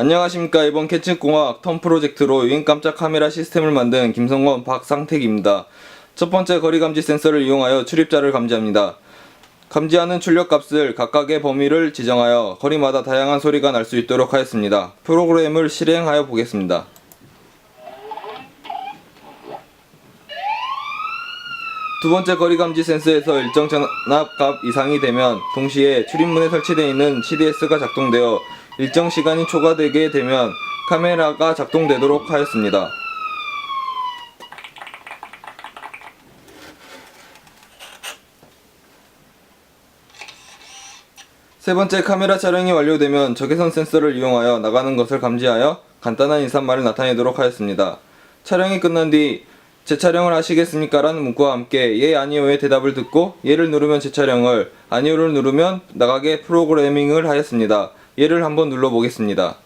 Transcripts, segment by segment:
안녕하십니까 이번 캐치공학 턴 프로젝트로 유인 깜짝 카메라 시스템을 만든 김성원 박상택입니다. 첫 번째 거리 감지 센서를 이용하여 출입자를 감지합니다. 감지하는 출력 값을 각각의 범위를 지정하여 거리마다 다양한 소리가 날 수 있도록 하였습니다. 프로그램을 실행하여 보겠습니다. 두 번째 거리 감지 센서에서 일정 전압값 이상이 되면 동시에 출입문에 설치되어 있는 CDS가 작동되어 일정 시간이 초과되게 되면 카메라가 작동되도록 하였습니다. 세 번째 카메라 촬영이 완료되면 적외선 센서를 이용하여 나가는 것을 감지하여 간단한 인사말을 나타내도록 하였습니다. 촬영이 끝난 뒤 재촬영을 하시겠습니까? 라는 문구와 함께 예 아니오의 대답을 듣고 예를 누르면 재촬영을 아니오를 누르면 나가게 프로그래밍을 하였습니다. 예를 한번 눌러 보겠습니다.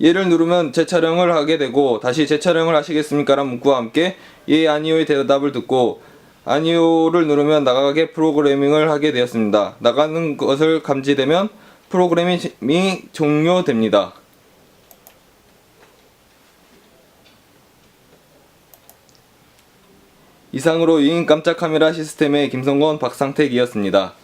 예를 누르면 재촬영을 하게 되고 다시 재촬영을 하시겠습니까? 라는 문구와 함께 예 아니오의 대답을 듣고 아니오를 누르면 나가게 프로그래밍을 하게 되었습니다. 나가는 것을 감지되면 프로그래밍이 종료됩니다. 이상으로 유인 깜짝 카메라 시스템의 김성건 박상택이었습니다.